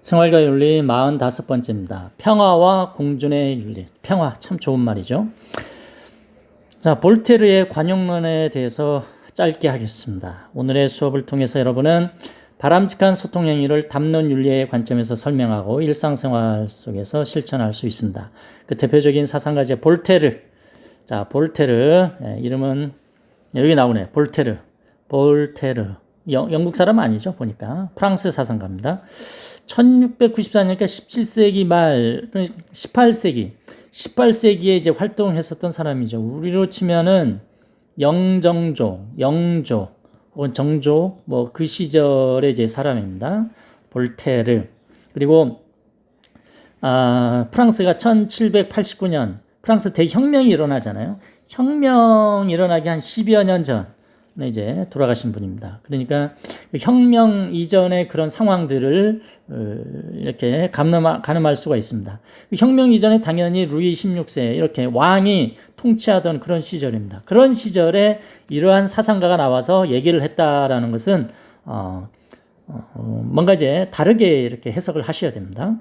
생활과 윤리 45번째입니다. 평화와 공존의 윤리. 평화 참 좋은 말이죠. 자, 볼테르의 관용론에 대해서 짧게 하겠습니다. 오늘의 수업을 통해서 여러분은 바람직한 소통 행위를 담론 윤리의 관점에서 설명하고 일상생활 속에서 실천할 수 있습니다. 그 대표적인 사상가제 볼테르. 자, 볼테르. 예, 이름은 여기 나오네. 볼테르. 볼테르. 영, 영국 사람 아니죠, 보니까. 프랑스 사상가입니다. 1694년이니까 17세기 말, 18세기, 18세기에 이제 활동했었던 사람이죠. 우리로 치면은 영정조, 영조, 혹은 정조, 뭐 그 시절의 이제 사람입니다. 볼테르. 그리고, 아, 프랑스가 1789년, 프랑스 대혁명이 일어나잖아요. 혁명 일어나기 한 10여 년 전, 네, 이제 돌아가신 분입니다. 그러니까 그 혁명 이전의 그런 상황들을 어, 이렇게 가늠, 가늠할 수가 있습니다. 그 혁명 이전에 당연히 루이 16세 이렇게 왕이 통치하던 그런 시절입니다. 그런 시절에 이러한 사상가가 나와서 얘기를 했다라는 것은 어, 어, 뭔가 이제 다르게 이렇게 해석을 하셔야 됩니다.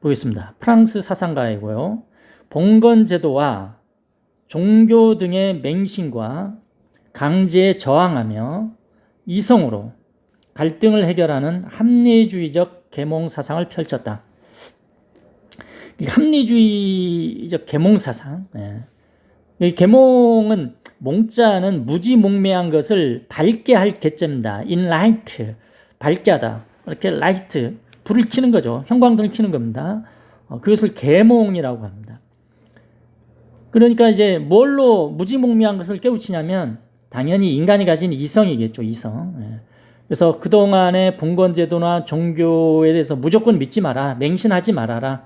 보겠습니다. 프랑스 사상가이고요. 봉건 제도와 종교 등의 맹신과 강제에 저항하며 이성으로 갈등을 해결하는 합리주의적 계몽 사상을 펼쳤다. 이 합리주의적 계몽 사상. 예. 이 계몽은 몽자는 무지몽매한 것을 밝게 할 in light 밝게 하다. 이렇게 라이트 불을 켜는 거죠. 형광등을 켜는 겁니다. 어, 그것을 계몽이라고 합니다. 그러니까 이제 뭘로 무지몽매한 것을 깨우치냐면 당연히 인간이 가진 이성이겠죠, 이성. 예. 그래서 그동안의 봉건 제도나 종교에 대해서 무조건 믿지 마라, 맹신하지 말아라.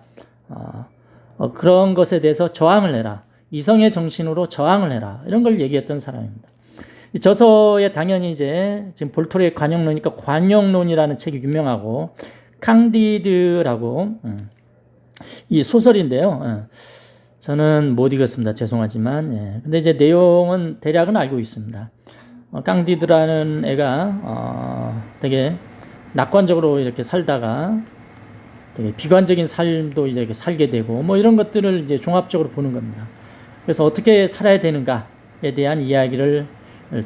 어, 어, 그런 것에 대해서 저항을 해라. 이성의 정신으로 저항을 해라. 이런 걸 얘기했던 사람입니다. 이 저서에 당연히 이제 지금 볼토르의 관용론이니까 관용론이라는 책이 유명하고 캉디드라고 음, 이 소설인데요. 어, 저는 못 읽었습니다. 죄송하지만. 예. 근데 이제 내용은 대략은 알고 있습니다. 어, 깡디드라는 애가 어, 되게 낙관적으로 이렇게 살다가 되게 비관적인 삶도 이제 이렇게 살게 되고 뭐 이런 것들을 이제 종합적으로 보는 겁니다. 그래서 어떻게 살아야 되는가에 대한 이야기를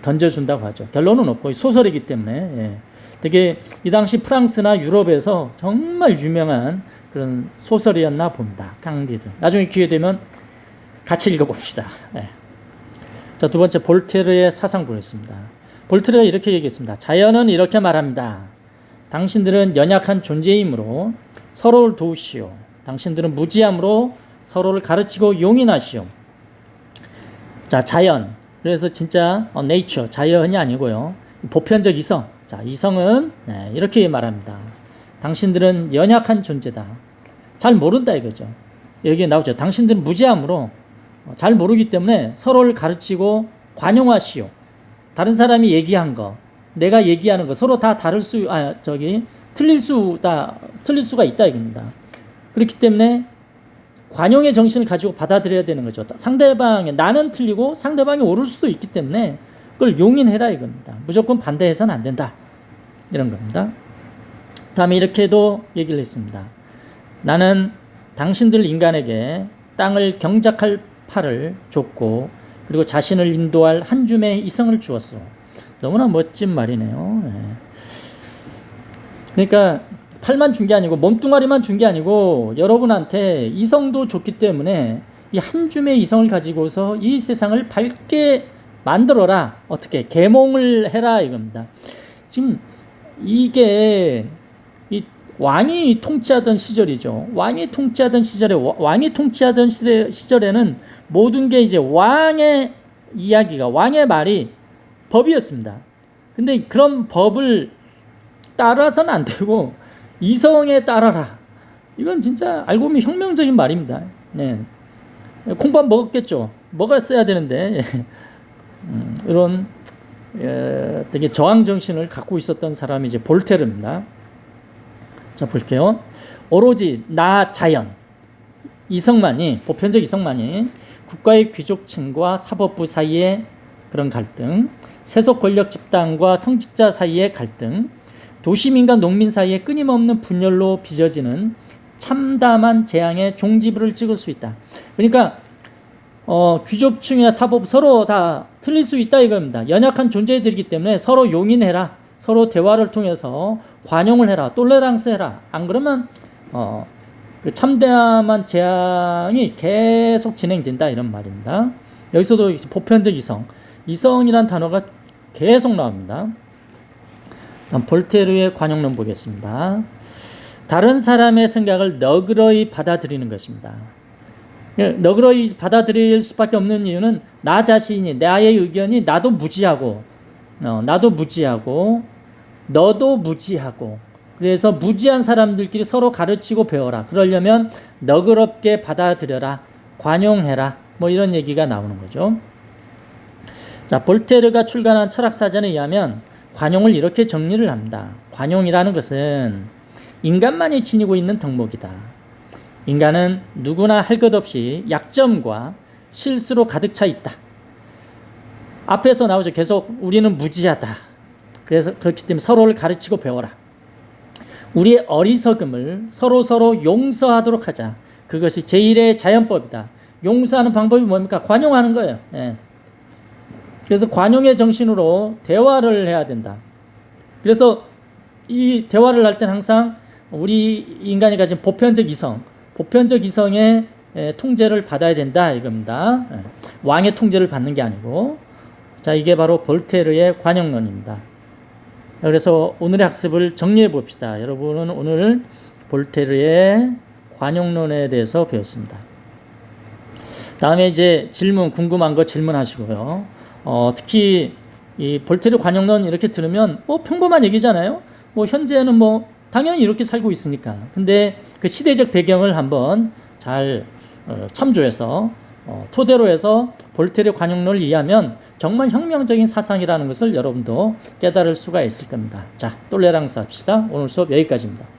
던져준다고 하죠. 결론은 없고 소설이기 때문에 예. 되게 이 당시 프랑스나 유럽에서 정말 유명한 그런 소설이었나 봅니다. 깡디드. 나중에 기회 되면 같이 읽어봅시다. 네. 자, 두 번째 볼테르의 사상 보겠습니다. 볼테르가 이렇게 얘기했습니다. 자연은 이렇게 말합니다. 당신들은 연약한 존재이므로 서로를 도우시오. 당신들은 무지함으로 서로를 가르치고 용인하시오. 자, 자연. 그래서 진짜 어, 네이처, 자연이 아니고요. 보편적 이성. 자, 이성은 네, 이렇게 말합니다. 당신들은 연약한 존재다. 잘 모른다 이거죠. 여기에 나오죠. 당신들은 무지함으로 어, 잘 모르기 때문에 서로를 가르치고 관용하시오. 다른 사람이 얘기한 거, 내가 얘기하는 거 서로 다 다를 수, 아 저기 틀릴 수다 틀릴 수가 있다 이겁니다. 그렇기 때문에 관용의 정신을 가지고 받아들여야 되는 거죠. 상대방의 나는 틀리고 상대방이 옳을 수도 있기 때문에 그걸 용인해라 이겁니다. 무조건 반대해서는 안 된다 이런 겁니다. 다음에 이렇게도 얘기를 했습니다. 나는 당신들 인간에게 땅을 경작할 팔을 줬고 그리고 자신을 인도할 한 줌의 이성을 주었어. 너무나 멋진 말이네요. 네. 그러니까 팔만 준 게 아니고 몸뚱아리만 준 게 아니고 여러분한테 이성도 줬기 때문에 이 한 줌의 이성을 가지고서 이 세상을 밝게 만들어라. 어떻게 계몽을 해라 이겁니다. 지금 이게 이 왕이 통치하던 시절이죠. 왕이 통치하던 시절에 왕이 통치하던 시절에는 모든 게 이제 왕의 이야기가 왕의 말이 법이었습니다. 근데 그런 법을 따라서는 안 되고 이성에 따라라. 이건 진짜 알고 보면 혁명적인 말입니다. 네. 콩밥 먹었겠죠. 먹었어야 되는데 음, 이런 예, 되게 저항 정신을 갖고 있었던 사람이 이제 볼테르입니다. 자 볼게요. 오로지 나 자연 이성만이 보편적 이성만이 국가의 귀족층과 사법부 사이의 그런 갈등, 세속 권력 집단과 성직자 사이의 갈등, 도시민과 농민 사이에 끊임없는 분열로 빚어지는 참담한 재앙의 종지부를 찍을 수 있다. 그러니까 어, 귀족층이나 사법 서로 다 틀릴 수 있다 이겁니다. 연약한 존재들이기 때문에 서로 용인해라. 서로 대화를 통해서 관용을 해라. 똘레랑스 해라. 안 그러면 어, 그 참담한 재앙이 계속 진행된다 이런 말입니다. 여기서도 보편적 이성, 이성이란 단어가 계속 나옵니다. 다음 볼테르의 관용론 보겠습니다. 다른 사람의 생각을 너그러이 받아들이는 것입니다. 예, 너그러이 받아들일 수밖에 없는 이유는 나 자신이 나의 의견이 나도 무지하고 어, 나도 무지하고 너도 무지하고 그래서 무지한 사람들끼리 서로 가르치고 배워라. 그러려면 너그럽게 받아들여라. 관용해라. 뭐 이런 얘기가 나오는 거죠. 자, 볼테르가 출간한 철학사전에 의하면 관용을 이렇게 정리를 합니다. 관용이라는 것은 인간만이 지니고 있는 덕목이다. 인간은 누구나 할 것 없이 약점과 실수로 가득 차 있다. 앞에서 나오죠. 계속 우리는 무지하다. 그래서 그렇기 때문에 서로를 가르치고 배워라. 우리의 어리석음을 서로 서로 용서하도록 하자. 그것이 제일의 자연법이다. 용서하는 방법이 뭡니까? 관용하는 거예요. 예. 그래서 관용의 정신으로 대화를 해야 된다. 그래서 이 대화를 할 때는 항상 우리 인간이 가진 보편적 이성, 보편적 이성의 에, 통제를 받아야 된다 이겁니다. 예. 왕의 통제를 받는 게 아니고 자 이게 바로 볼테르의 관용론입니다. 그래서 오늘의 학습을 정리해 봅시다. 여러분은 오늘 볼테르의 관용론에 대해서 배웠습니다. 다음에 이제 질문 궁금한 거 질문하시고요. 어, 특히 이 볼테르 관용론 이렇게 들으면 뭐 평범한 얘기잖아요. 뭐 현재는 뭐 당연히 이렇게 살고 있으니까. 근데 그 시대적 배경을 한번 잘 어, 참조해서 어, 토대로 해서 볼테르 관용론을 이해하면 정말 혁명적인 사상이라는 것을 여러분도 깨달을 수가 있을 겁니다. 자, 똘레랑스 합시다. 오늘 수업 여기까지입니다.